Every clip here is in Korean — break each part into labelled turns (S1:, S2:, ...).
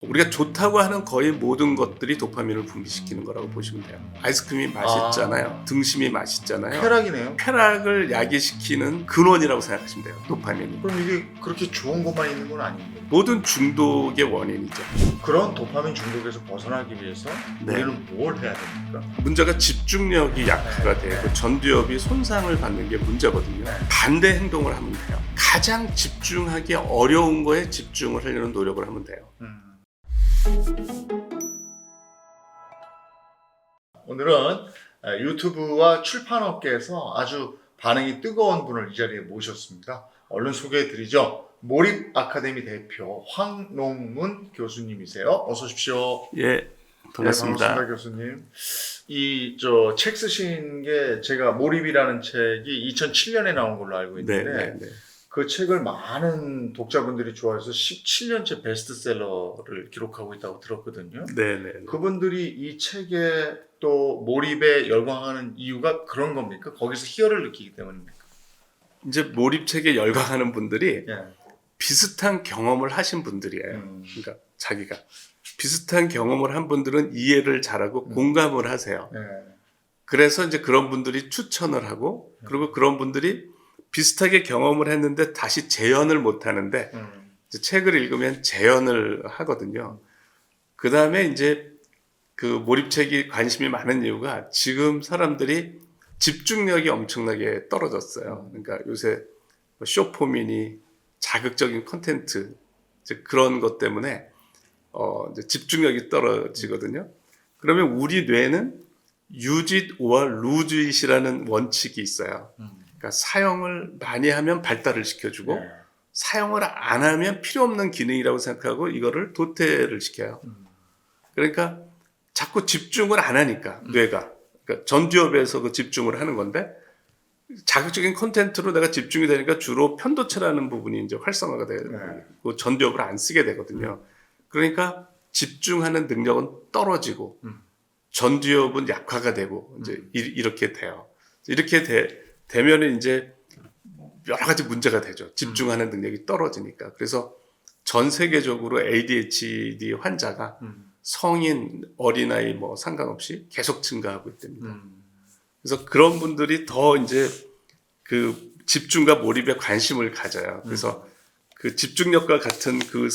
S1: 우리가 좋다고 하는 거의 모든 것들이 도파민을 분비시키는 거라고 보시면 돼요. 아이스크림이 맛있잖아요. 등심이 맛있잖아요.
S2: 쾌락이네요.
S1: 쾌락을 야기시키는 근원이라고 생각하시면 돼요. 도파민이.
S2: 그럼 이게 그렇게 좋은 것만 있는 건 아니에요.
S1: 모든 중독의 원인이죠.
S2: 그런 도파민 중독에서 벗어나기 위해서
S1: 네.
S2: 우리는 뭘 해야 됩니까?
S1: 문제가 집중력이 약화가 되고 전두엽이 손상을 받는 게 문제거든요. 반대 행동을 하면 돼요. 가장 집중하기 어려운 거에 집중을 하려는 노력을 하면 돼요.
S2: 음. 오늘은 아, 유튜브와 출판업계에서 아주 반응이 뜨거운 분을 이 자리에 모셨습니다. 얼른 소개해 드리죠. 몰입 아카데미 대표 황농문 교수님이세요. 어서 오십시오.
S1: 예, 반갑습니다.
S2: 네, 반갑습니다, 교수님. 이 저 책 쓰신 게 제가 몰입이라는 책이 2007년에 나온 걸로 알고
S1: 네,
S2: 있는데
S1: 네, 네.
S2: 그 책을 많은 독자분들이 좋아해서 17년째 베스트셀러를 기록하고 있다고 들었거든요.
S1: 네, 네. 네.
S2: 그분들이 이 책에 또 몰입에 열광하는 이유가 그런 겁니까? 거기서 희열을 느끼기 때문입니까?
S1: 이제 몰입책에 열광하는 분들이
S2: 예.
S1: 비슷한 경험을 하신 분들이에요.
S2: 음.
S1: 그러니까 자기가 비슷한 경험을 한 분들은 이해를 잘하고
S2: 음.
S1: 공감을 하세요.
S2: 예.
S1: 그래서 이제 그런 분들이 추천을 하고 그리고 그런 분들이 비슷하게 경험을 했는데 다시 재현을 못 하는데
S2: 음.
S1: 책을 읽으면 재현을 하거든요. 그 다음에 이제 그 몰입책이 관심이 많은 이유가 지금 사람들이 집중력이 엄청나게 떨어졌어요. 그러니까 요새 뭐 쇼포민이 자극적인 컨텐츠 그런 것 때문에 어 집중력이 떨어지거든요. 그러면 우리 뇌는 유짓 or 루짓이라는 원칙이 있어요.
S2: 음.
S1: 그러니까 사용을 많이 하면 발달을 시켜주고
S2: 예.
S1: 사용을 안 하면 필요 없는 기능이라고 생각하고 이거를 도태를 시켜요.
S2: 음.
S1: 그러니까 자꾸 집중을 안 하니까 뇌가 그러니까 전두엽에서 그 집중을 하는 건데 자극적인 콘텐츠로 내가 집중이 되니까 주로 편도체라는 부분이 이제 활성화가 되고
S2: 네.
S1: 전두엽을 안 쓰게 되거든요. 그러니까 집중하는 능력은 떨어지고
S2: 음.
S1: 전두엽은 약화가 되고 이제
S2: 음.
S1: 이- 이렇게 돼요. 이렇게 되, 되면은 이제 여러 가지 문제가 되죠. 집중하는 능력이 떨어지니까. 그래서 전 세계적으로 ADHD 환자가
S2: 음.
S1: 성인, 어린아이 뭐 상관없이 계속 증가하고 있답니다.
S2: 음.
S1: 그래서 그런 분들이 더 이제 그 집중과 몰입에 관심을 가져요. 그래서 그 집중력과 같은 그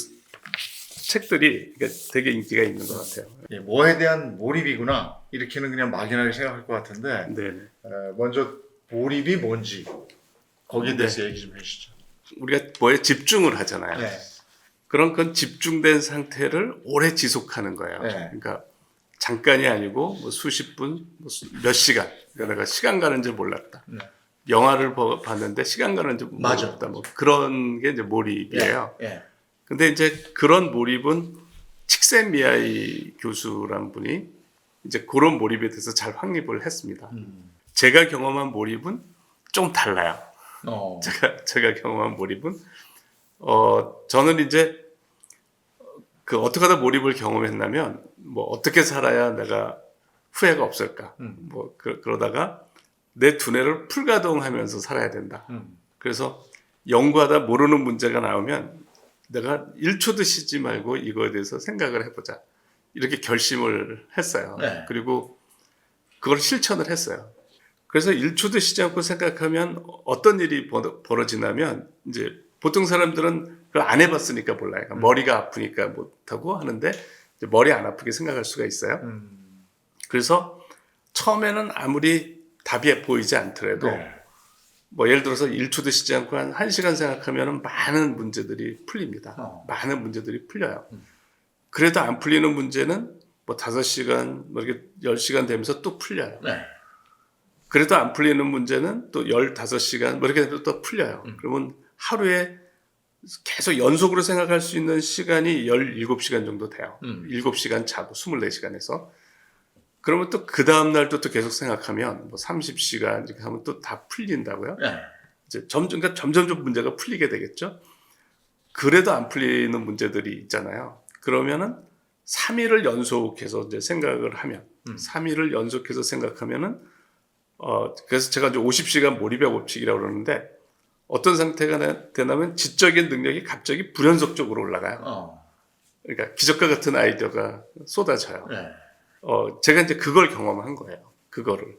S1: 책들이 되게 인기가 있는 것 같아요.
S2: 예, 뭐에 대한 몰입이구나 이렇게는 그냥 막연하게 생각할 것 같은데
S1: 네.
S2: 에, 먼저 몰입이 뭔지 거기에 대해서 얘기 좀 해주시죠.
S1: 우리가 뭐에 집중을 하잖아요.
S2: 네.
S1: 그런 건 집중된 상태를 오래 지속하는 거예요.
S2: 네.
S1: 그러니까 잠깐이 아니고 뭐 수십 분, 뭐몇 시간. 그러니까 내가 시간 가는 줄 몰랐다.
S2: 네.
S1: 영화를 보- 봤는데 시간 가는 줄
S2: 맞아.
S1: 몰랐다. 뭐 그런 게 이제 몰입이에요.
S2: 예.
S1: 근데 이제 그런 몰입은 칙센 미아이 교수란 분이 이제 그런 몰입에 대해서 잘 확립을 했습니다.
S2: 음.
S1: 제가 경험한 몰입은 좀 달라요.
S2: 어.
S1: 제가 제가 경험한 몰입은 어 저는 이제 그 어떻게 하다 몰입을 경험했냐면 뭐 어떻게 살아야 내가 후회가 없을까
S2: 음.
S1: 뭐 그, 그러다가 내 두뇌를 풀가동하면서 살아야 된다.
S2: 음.
S1: 그래서 연구하다 모르는 문제가 나오면 내가 1초도 쉬지 말고 이거에 대해서 생각을 해보자. 이렇게 결심을 했어요.
S2: 네.
S1: 그리고 그걸 실천을 했어요. 그래서 1초도 쉬지 않고 생각하면 어떤 일이 벌어- 벌어지냐면 이제 보통 사람들은 그걸 안 해봤으니까 몰라요. 그러니까
S2: 음.
S1: 머리가 아프니까 못하고 하는데 이제 머리 안 아프게 생각할 수가 있어요.
S2: 음.
S1: 그래서 처음에는 아무리 답이 보이지 않더라도
S2: 네.
S1: 뭐 예를 들어서 1초도 쉬지 않고 한 1시간 생각하면 많은 문제들이 풀립니다.
S2: 어.
S1: 많은 문제들이 풀려요.
S2: 음.
S1: 그래도 안 풀리는 문제는 뭐 5시간, 뭐 이렇게 10시간 되면서 또 풀려요.
S2: 네.
S1: 그래도 안 풀리는 문제는 또 15시간, 뭐 이렇게 되면 또 풀려요.
S2: 음.
S1: 그러면 하루에 계속 연속으로 생각할 수 있는 시간이 17시간 정도 돼요.
S2: 음.
S1: 7시간 자고 24시간에서. 그러면 또 그 다음날도 또 계속 생각하면 뭐 30시간 이렇게 하면 또 다 풀린다고요.
S2: 네.
S1: 이제 점점, 그러니까 점점점 문제가 풀리게 되겠죠. 그래도 안 풀리는 문제들이 있잖아요. 그러면은 3일을 연속해서 이제 생각을 하면,
S2: 음.
S1: 3일을 연속해서 생각하면은, 어, 그래서 제가 이제 50시간 몰입의 법칙이라고 그러는데, 어떤 상태가 나- 되냐면 지적인 능력이 갑자기 불연속적으로 올라가요.
S2: 어.
S1: 그러니까 기적과 같은 아이디어가 쏟아져요.
S2: 네.
S1: 어, 제가 이제 그걸 경험한 거예요. 그거를.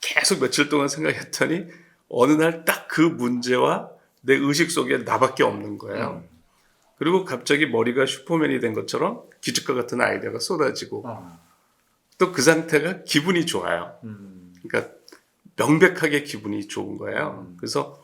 S1: 계속 며칠 동안 생각했더니 어느 날 딱 그 문제와 내 의식 속에 나밖에 없는 거예요.
S2: 음.
S1: 그리고 갑자기 머리가 슈퍼맨이 된 것처럼 기적과 같은 아이디어가 쏟아지고
S2: 어.
S1: 또그 상태가 기분이 좋아요.
S2: 음.
S1: 그러니까 명백하게 기분이 좋은 거예요.
S2: 음.
S1: 그래서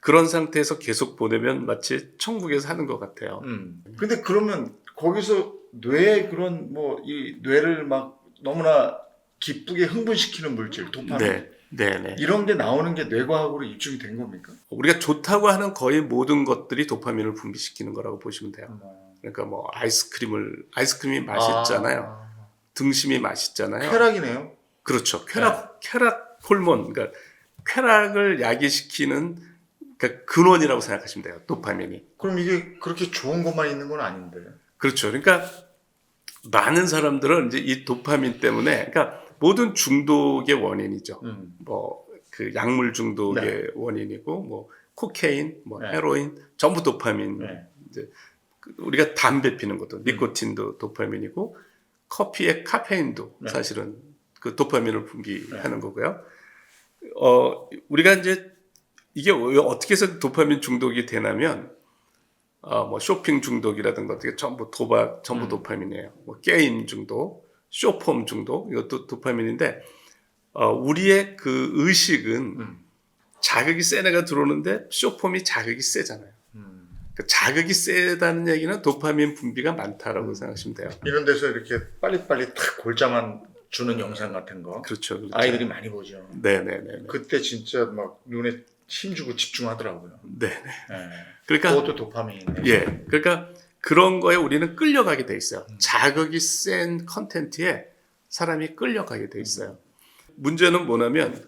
S1: 그런 상태에서 계속 보내면 마치 천국에 사는 것 같아요.
S2: 음. 근데 그러면 거기서 뇌에 그런 뭐 이 뇌를 막 너무나 기쁘게 흥분시키는 물질 도파민
S1: 네, 네, 네.
S2: 이런 게 나오는 게 뇌과학으로 입증이 된 겁니까?
S1: 우리가 좋다고 하는 거의 모든 것들이 도파민을 분비시키는 거라고 보시면 돼요.
S2: 어.
S1: 그러니까 뭐 아이스크림을 아이스크림이 맛있잖아요.
S2: 아.
S1: 등심이 맛있잖아요.
S2: 쾌락이네요.
S1: 그렇죠. 쾌락 쾌락 호르몬 그러니까 쾌락을 야기시키는 그러니까 근원이라고 생각하시면 돼요. 도파민이.
S2: 그럼 이게 그렇게 좋은 것만 있는 건 아닌데.
S1: 그렇죠. 그러니까 많은 사람들은 이제 이 도파민 때문에 그러니까 모든 중독의 원인이죠.
S2: 음.
S1: 뭐그 약물 중독의 원인이고 뭐 코케인, 뭐
S2: 네.
S1: 헤로인 전부 도파민.
S2: 네.
S1: 이제 그 우리가 담배 피는 것도 니코틴도 도파민이고 커피의 카페인도
S2: 네.
S1: 사실은 그 도파민을 분비하는 거고요. 어 우리가 이제 이게 왜 어떻게 해서 도파민 중독이 되냐면 어 뭐 쇼핑 중독이라든가 어떻게 전부 도박 전부
S2: 음.
S1: 도파민이에요. 뭐 게임 중독, 쇼폼 중독 이것도 도파민인데 어 우리의 그 의식은
S2: 음.
S1: 자극이 센 애가 들어오는데 쇼폼이 자극이 세잖아요.
S2: 음.
S1: 그 자극이 세다는 얘기는 도파민 분비가 많다라고
S2: 음.
S1: 생각하시면 돼요.
S2: 이런 데서 이렇게 빨리빨리 탁 골자만 주는 영상 같은 거
S1: 그렇죠. 그렇죠.
S2: 아이들이 많이 보죠.
S1: 네네네.
S2: 그때 진짜 막 눈에 힘주고 집중하더라고요.
S1: 네네.
S2: 네.
S1: 그러니까
S2: 그것도 도파민이네.
S1: 예. 그러니까 그런 거에 우리는 끌려가게 돼 있어요.
S2: 음.
S1: 자극이 센 컨텐츠에 사람이 끌려가게 돼 있어요. 문제는 뭐냐면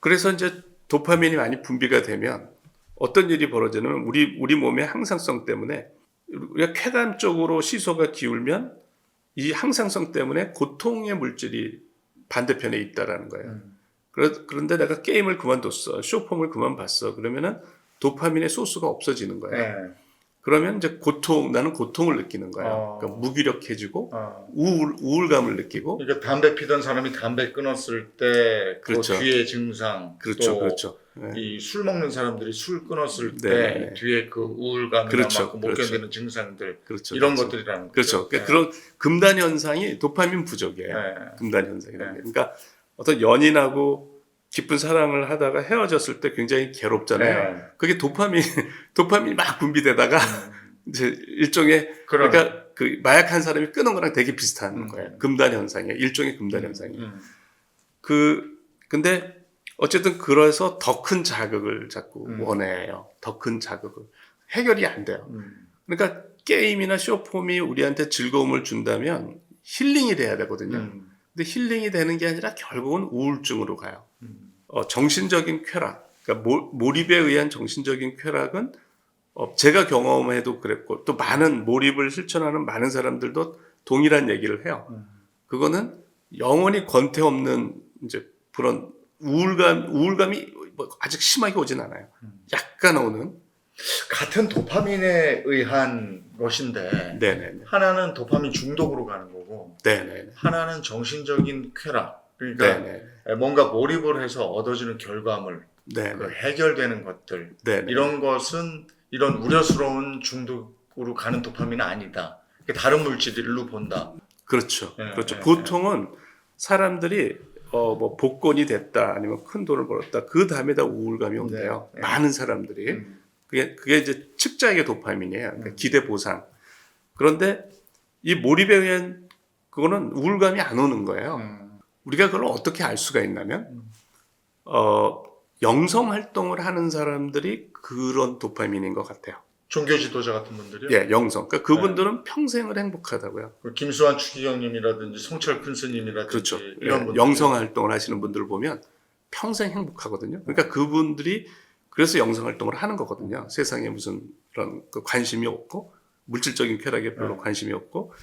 S1: 그래서 이제 도파민이 많이 분비가 되면 어떤 일이 벌어지냐면 우리 우리 몸의 항상성 때문에 우리가 쾌감 쪽으로 시소가 기울면 이 항상성 때문에 고통의 물질이 반대편에 있다라는 거예요.
S2: 음.
S1: 그런데 내가 게임을 그만뒀어, 쇼폼을 그만 봤어. 그러면은 도파민의 소스가 없어지는 거예요.
S2: 네.
S1: 그러면 이제 고통, 나는 고통을 느끼는 거예요.
S2: 어.
S1: 그러니까 무기력해지고
S2: 어.
S1: 우울, 우울감을 느끼고.
S2: 그러니까 담배 피던 사람이 담배 끊었을 때그
S1: 그렇죠.
S2: 뒤에 증상,
S1: 그렇죠,
S2: 또
S1: 그렇죠. 네.
S2: 이술 먹는 사람들이 술 끊었을 때
S1: 네.
S2: 뒤에 그 우울감이나
S1: 그렇죠,
S2: 막못
S1: 그렇죠.
S2: 견디는 증상들
S1: 그렇죠.
S2: 이런
S1: 그렇죠.
S2: 것들이라는 거죠.
S1: 그렇죠. 그러니까
S2: 네.
S1: 그런 금단 현상이 도파민 부족이에요.
S2: 네.
S1: 금단 현상이라는
S2: 네.
S1: 게. 그러니까 어떤 연인하고 깊은 사랑을 하다가 헤어졌을 때 굉장히 괴롭잖아요.
S2: 네.
S1: 그게 도파민, 도파민이 막 분비되다가
S2: 음.
S1: 이제 일종의
S2: 그런
S1: 그러니까 그 마약 한 사람이 끊은 거랑 되게 비슷한
S2: 음.
S1: 거예요. 금단 현상이에요. 일종의 금단 현상이에요.
S2: 음.
S1: 그 근데 어쨌든 그래서 더 큰 자극을 자꾸
S2: 음.
S1: 원해요. 더 큰 자극을 해결이 안 돼요.
S2: 음.
S1: 그러니까 게임이나 쇼폼이 우리한테 즐거움을 준다면 힐링이 돼야 되거든요.
S2: 음.
S1: 근데 힐링이 되는 게 아니라 결국은 우울증으로 가요.
S2: 음.
S1: 어, 정신적인 쾌락, 그러니까 몰- 몰입에 의한 정신적인 쾌락은 어, 제가 경험해도 그랬고 또 많은 몰입을 실천하는 많은 사람들도 동일한 얘기를 해요.
S2: 음.
S1: 그거는 영원히 권태 없는 이제 그런 우울감, 우울감이 뭐 아직 심하게 오진 않아요.
S2: 음.
S1: 약간 오는.
S2: 같은 도파민에 의한 것인데
S1: 네네네.
S2: 하나는 도파민 중독으로 가는 거고
S1: 네네네.
S2: 하나는 정신적인 쾌락. 그러니까
S1: 네네.
S2: 뭔가 몰입을 해서 얻어지는 결과물, 그. 해결되는 것들
S1: 네네.
S2: 이런 것은 이런 우려스러운 중독으로 가는 도파민은 아니다. 다른 물질로 본다.
S1: 그렇죠.
S2: 네,
S1: 그렇죠.
S2: 네,
S1: 보통은 사람들이 어, 뭐 복권이 됐다 아니면 큰 돈을 벌었다 그 다음에 다 우울감이 온대요.
S2: 네, 네.
S1: 많은 사람들이.
S2: 음.
S1: 그게, 그게 이제 측자의 도파민이에요. 그러니까
S2: 음.
S1: 기대 보상. 그런데 이 몰입에 의한 그거는 우울감이 안 오는 거예요.
S2: 음.
S1: 우리가 그걸 어떻게 알 수가 있냐면,
S2: 음.
S1: 어, 영성 활동을 하는 사람들이 그런 도파민인 것 같아요.
S2: 종교 지도자 같은 분들이요.
S1: 예, 영성. 그러니까 그분들은 평생을 행복하다고요.
S2: 그 김수환 추기경님이라든지 송철 큰 스님이라든지
S1: 그렇죠.
S2: 이런
S1: 예,
S2: 분들
S1: 영성 활동을 하시는 분들을 보면 평생 행복하거든요. 그러니까 그분들이 그래서 영성 활동을 하는 거거든요. 세상에 무슨 그런 그 관심이 없고 물질적인 쾌락에 별로
S2: 네.
S1: 관심이 없고.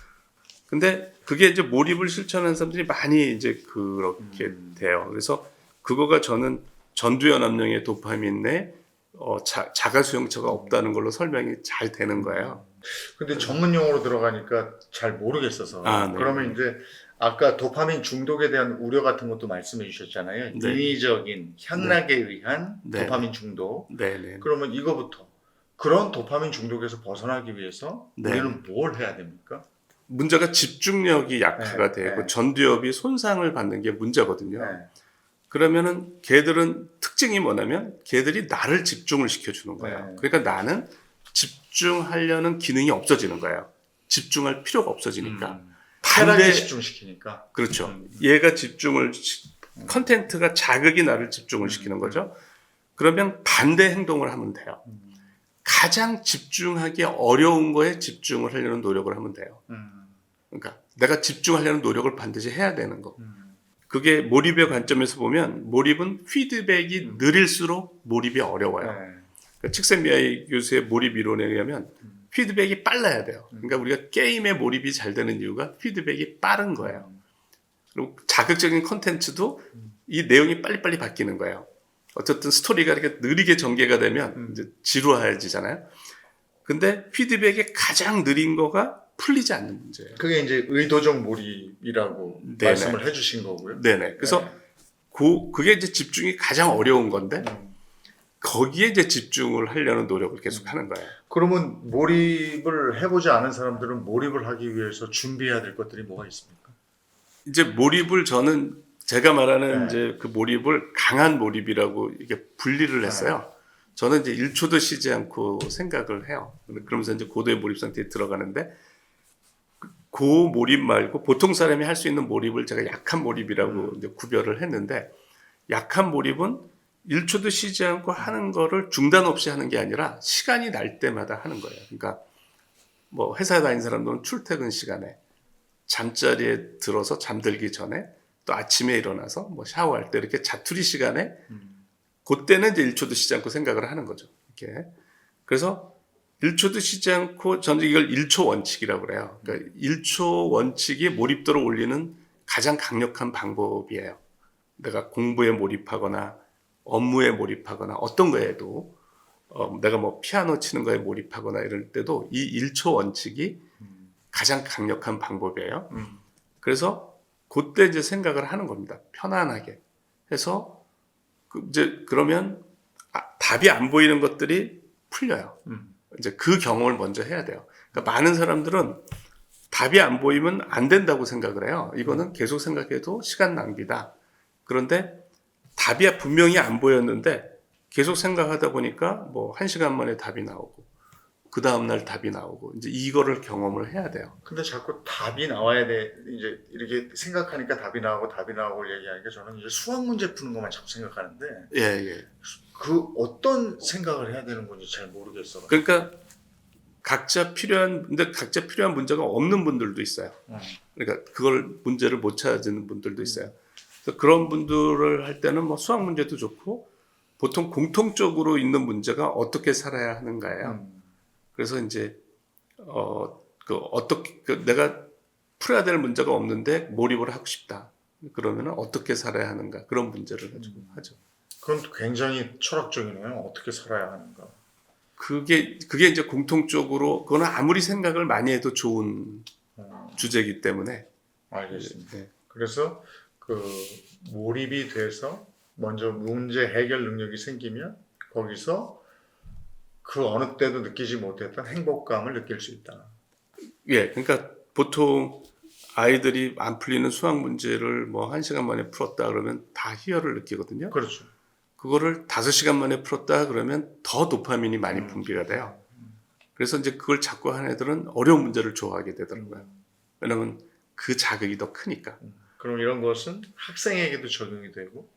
S1: 근데 그게 이제 몰입을 실천하는 사람들이 많이 이제 그렇게
S2: 음.
S1: 돼요. 그래서 그거가 저는 전두연합령의 도파민 내 어, 자, 자가 수용처가 없다는 걸로 설명이 잘 되는 거예요.
S2: 근데 전문 용어로 들어가니까 잘 모르겠어서
S1: 아, 네.
S2: 그러면 이제 아까 도파민 중독에 대한 우려 같은 것도 말씀해 주셨잖아요.
S1: 네.
S2: 인위적인 향락에 의한
S1: 네.
S2: 도파민 중독.
S1: 네 네.
S2: 그러면 이거부터 그런 도파민 중독에서 벗어나기 위해서
S1: 네.
S2: 우리는 뭘 해야 됩니까?
S1: 문제가 집중력이 약화가
S2: 네,
S1: 되고
S2: 네.
S1: 전두엽이 손상을 받는 게 문제거든요.
S2: 네.
S1: 그러면은 걔들은 특징이 뭐냐면 걔들이 나를 집중을 시켜주는 거예요.
S2: 네.
S1: 그러니까 나는 집중하려는 기능이 없어지는 거예요. 집중할 필요가 없어지니까.
S2: 음.
S1: 반대
S2: 집중시키니까.
S1: 그렇죠.
S2: 음.
S1: 얘가 집중을 시- 컨텐츠가 자극이 나를 집중을 시키는 거죠. 그러면 반대 행동을 하면 돼요.
S2: 음.
S1: 가장 집중하기 어려운 거에 집중을 하려는 노력을 하면 돼요.
S2: 음.
S1: 그러니까 내가 집중하려는 노력을 반드시 해야 되는 거.
S2: 음.
S1: 그게 몰입의 관점에서 보면 몰입은 피드백이
S2: 음.
S1: 느릴수록 몰입이 어려워요.
S2: 네.
S1: 그러니까 칙센미아이 교수의 몰입 이론에 의하면
S2: 음.
S1: 피드백이 빨라야 돼요. 그러니까 우리가 게임에 몰입이 잘 되는 이유가 피드백이 빠른 거예요. 그리고 자극적인 컨텐츠도
S2: 음.
S1: 이 내용이 빨리빨리 바뀌는 거예요. 어쨌든 스토리가 이렇게 느리게 전개가 되면
S2: 음.
S1: 이제 지루해지잖아요. 근데 피드백이 가장 느린 거가 풀리지 않는 문제예요.
S2: 그게 이제 의도적 몰입이라고
S1: 네네.
S2: 말씀을 해주신 거고요.
S1: 네네. 그래서
S2: 네.
S1: 그, 그게 이제 집중이 가장 어려운 건데
S2: 음.
S1: 거기에 이제 집중을 하려는 노력을 계속 하는 거예요.
S2: 그러면 몰입을 해보지 않은 사람들은 몰입을 하기 위해서 준비해야 될 것들이 뭐가 있습니까?
S1: 이제 몰입을 저는 제가 말하는
S2: 네.
S1: 이제 그 몰입을 강한 몰입이라고 이게 분리를 했어요. 저는 이제 1초도 쉬지 않고 생각을 해요. 그러면서 이제 고도의 몰입 상태에 들어가는데 그고 몰입 말고 보통 사람이 할 수 있는 몰입을 제가 약한 몰입이라고 이제 구별을 했는데 약한 몰입은 1초도 쉬지 않고 하는 거를 중단 없이 하는 게 아니라 시간이 날 때마다 하는 거예요. 그러니까 뭐 회사 다니는 사람들은 출퇴근 시간에 잠자리에 들어서 잠들기 전에 또 아침에 일어나서 뭐 샤워할 때 이렇게 자투리 시간에
S2: 음.
S1: 그때는 이제 1초도 쉬지 않고 생각을 하는 거죠. 이렇게. 그래서 1초도 쉬지 않고 저는 이걸 1초 원칙이라고 그래요. 그러니까 1초 원칙이 몰입도를 올리는 가장 강력한 방법이에요. 내가 공부에 몰입하거나 업무에 몰입하거나 어떤 거에도 어, 내가 뭐 피아노 치는 거에 몰입하거나 이럴 때도 이 1초 원칙이
S2: 음.
S1: 가장 강력한 방법이에요.
S2: 음.
S1: 그래서 그때 이제 생각을 하는 겁니다. 편안하게 해서 그 이제 그러면 아, 답이 안 보이는 것들이 풀려요.
S2: 음.
S1: 이제 그 경험을 먼저 해야 돼요. 그러니까 많은 사람들은 답이 안 보이면 안 된다고 생각을 해요. 이거는 계속 생각해도 시간 낭비다. 그런데 답이 분명히 안 보였는데 계속 생각하다 보니까 뭐 한 시간 만에 답이 나오고 그 다음 날 답이 나오고 이제 이거를 경험을 해야 돼요.
S2: 근데 자꾸 답이 나와야 돼. 이제 이렇게 생각하니까 답이 나오고 답이 나오고 얘기하니까 저는 이제 수학 문제 푸는 것만 자꾸 생각하는데
S1: 예, 예.
S2: 그 어떤 생각을 해야 되는 건지 잘 모르겠어.
S1: 그러니까 각자 필요한 근데 각자 필요한 문제가 없는 분들도 있어요.
S2: 음.
S1: 그러니까 그걸 문제를 못 찾는 분들도 있어요. 그래서 그런 분들을 할 때는 뭐 수학 문제도 좋고 보통 공통적으로 있는 문제가 어떻게 살아야 하는가예요.
S2: 음.
S1: 그래서 이제 어그 어떻게 그 내가 풀어야 될 문제가 없는데 몰입을 하고 싶다. 그러면 어떻게 살아야 하는가 그런 문제를 가지고
S2: 음.
S1: 하죠.
S2: 그건 굉장히 철학적이네요. 어떻게 살아야 하는가.
S1: 그게 그게 이제 공통적으로 그거는 아무리 생각을 많이 해도 좋은
S2: 어,
S1: 주제이기 때문에
S2: 알겠습니다.
S1: 네.
S2: 그래서 그 몰입이 돼서 먼저 문제 해결 능력이 생기면 거기서 그 어느 때도 느끼지 못했던 행복감을 느낄 수 있다.
S1: 예, 그러니까 보통 아이들이 안 풀리는 수학 문제를 뭐 한 시간 만에 풀었다 그러면 다 희열을 느끼거든요.
S2: 그렇죠.
S1: 그거를 다섯 시간 만에 풀었다 그러면 더 도파민이 많이
S2: 음.
S1: 분비가 돼요. 그래서 이제 그걸 자꾸 하는 애들은 어려운 문제를 좋아하게 되더라고요. 왜냐면 그 자극이 더 크니까.
S2: 그럼 이런 것은 학생에게도 적용이 되고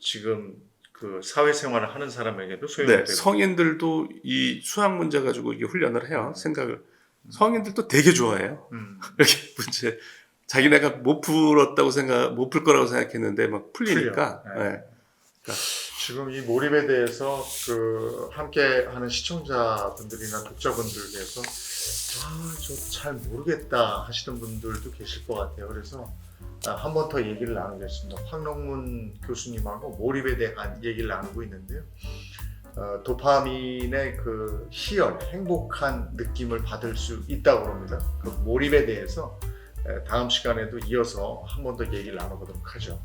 S2: 지금 그 사회생활을 하는 사람에게도 소용이
S1: 네,
S2: 되고
S1: 성인들도 이 수학 문제 가지고 이게 훈련을 해요. 생각을. 성인들도 되게 좋아해요.
S2: 음,
S1: 이렇게 문제 자기네가 못 풀었다고 생각 못 풀 거라고 생각했는데 막 풀리니까
S2: 풀려. 네.
S1: 예.
S2: 지금 이 몰입에 대해서 그 함께 하는 시청자분들이나 독자분들께서 아, 저 잘 모르겠다 하시는 분들도 계실 것 같아요. 그래서 아, 한번 더 얘기를 나누겠습니다. 황롱문 교수님하고 몰입에 대한 얘기를 나누고 있는데요. 어, 도파민의 그 희열, 행복한 느낌을 받을 수 있다고 합니다. 그 몰입에 대해서 에, 다음 시간에도 이어서 한 번 더 얘기를 나눠보도록 하죠.